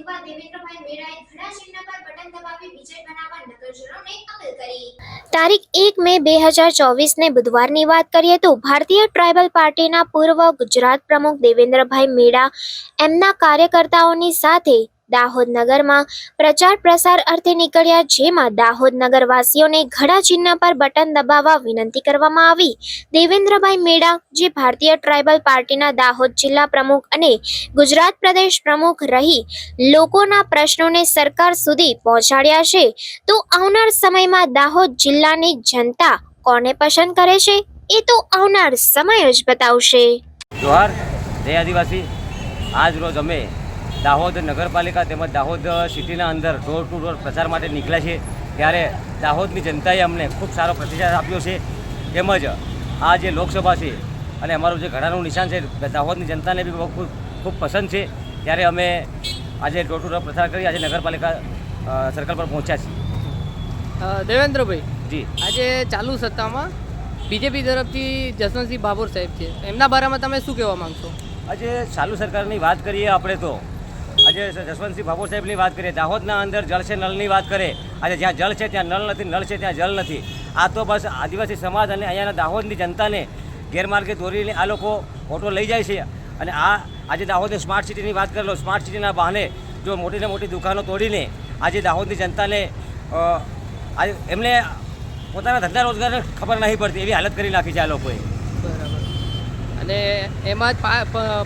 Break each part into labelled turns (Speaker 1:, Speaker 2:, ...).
Speaker 1: મહેકવા દેવેન્દ્રભાઈ મેરાએ ઘણા ચિહ્ન પર બટન દબાવી વિજય બનાવવા નગરજનોને અપીલ કરી.
Speaker 2: તારીખ એક મે બે હજાર ચોવીસને બુધવારની વાત કરીએ તો ભારતીય ટ્રાઇબલ પાર્ટીના પૂર્વ ગુજરાત પ્રમુખ દેવેન્દ્રભાઈ મેડા એમના કાર્યકર્તાઓની સાથે દાહોદ નગરમાં પ્રચાર પ્રસાર અર્થે નીકળ્યા, જેમાં દાહોદ નગરવાસીઓને ઘડા ચિહ્ન પર બટન દબાવવા વિનંતી કરવામાં આવી. દેવેન્દ્રભાઈ મેડા, જે ભારતીય ટ્રાઇબલ પાર્ટીના દાહોદ જિલ્લા પ્રમુખ અને ગુજરાત પ્રદેશ પ્રમુખ રહી, લોકોના પ્રશ્નોને સરકાર સુધી પહોંચાડ્યા છે. તો આવનાર સમયમાં દાહોદ જિલ્લાની જનતા કોને પસંદ કરે છે? એ તો આવનાર સમય જ બતાવશે.
Speaker 3: આજ રોજ અમે દાહોદ નગરપાલિકા તેમજ દાહોદ સિટીના અંદર ડોર ટુ ડોર પ્રચાર માટે નીકળ્યા છે. ત્યારે દાહોદની જનતાએ અમને ખૂબ સારો પ્રતિસાદ આપ્યો છે. તેમજ આ જે લોકસભા છે અને અમારું જે ઘડાનું નિશાન છે દાહોદની જનતાને બી ખૂબ ખૂબ પસંદ છે. ત્યારે અમે આજે ડોર ટુ ડોર પ્રચાર કરી આજે નગરપાલિકા સર્કલ પર પહોંચ્યા છીએ.
Speaker 4: દેવેન્દ્રભાઈ
Speaker 3: જી.
Speaker 4: આજે ચાલુ સત્તામાં બીજેપી તરફથી જસવંતસિંહ બાબોર સાહેબ છે. એમના બારામાં તમે શું કહેવા માંગશો?
Speaker 3: આજે ચાલુ સરકારની વાત કરીએ આપણે તો આજે જસવંતસિંહ ભાભોર સાહેબની વાત કરીએ, દાહોદના અંદર જળ છે, નળની વાત કરે આજે જ્યાં જળ છે, ત્યાં નળ નથી, નળ છે, ત્યાં જળ નથી. આ તો બસ આદિવાસી સમાજ અને અહીંયાના દાહોદની જનતાને ગેરમાર્ગે દોરીને આ લોકો ઓટો લઈ જાય છે. અને આ આજે દાહોદની સ્માર્ટ સિટીની વાત કરી લો, સ્માર્ટ સિટીના બહાને જો મોટીને મોટી દુકાનો તોડીને આજે દાહોદની જનતાને આજે એમને પોતાના ધંધા રોજગારને ખબર નહીં પડતી એવી હાલત કરી નાખી છે આ લોકોએ.
Speaker 4: બરાબર. અને એમાં જ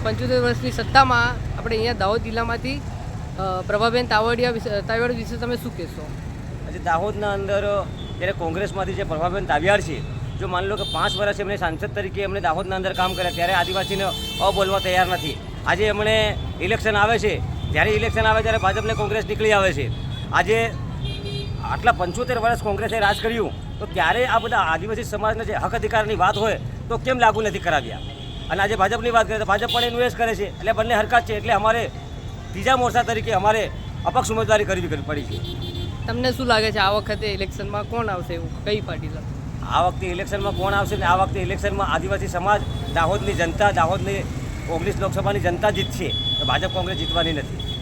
Speaker 4: પંચોતેર વર્ષની સત્તામાં આપણે અહીંયા દાહોદ જિલ્લામાંથી અ, પ્રભાબેન તાવડિયા વિશે તાવડિયા વિશે તમે શું કહેશો?
Speaker 3: આજે દાહોદના અંદર જ્યારે કોંગ્રેસમાંથી જે પ્રભાબેન તાવિયાર છે જો માની લો કે પાંચ વર્ષ એમણે સાંસદ તરીકે એમણે દાહોદના અંદર કામ કર્યા ત્યારે આદિવાસીને અબોલવા તૈયાર નથી. આજે એમણે ઇલેક્શન આવે છે જ્યારે ઇલેક્શન આવે ત્યારે ભાજપને કોંગ્રેસ નીકળી આવે છે. આજે આટલા પંચોતેર વર્ષ કોંગ્રેસે રાજ કર્યું તો ત્યારે આ બધા આદિવાસી સમાજના જે હક અધિકારની વાત હોય તો કેમ લાગુ નથી કરાવ્યા? અને આજે ભાજપની વાત કરીએ તો ભાજપ પણ ઇન્વેસ્ટ કરે છે. એટલે બંને હરકત છે. એટલે અમારે ત્રીજા મોરચા તરીકે અમારે અપક્ષ ઉમેદવારી કરવી પડી છે.
Speaker 4: તમને શું લાગે છે આ વખતે ઇલેક્શનમાં કોણ આવશે એવું? કઈ પાર્ટી
Speaker 3: આ વખતે ઇલેક્શનમાં કોણ આવશે ને આ વખતે ઇલેક્શનમાં આદિવાસી સમાજ દાહોદની જનતા દાહોદની ઓગણીસ લોકસભાની જનતા જીતશે. તો ભાજપ કોંગ્રેસ જીતવાની નથી.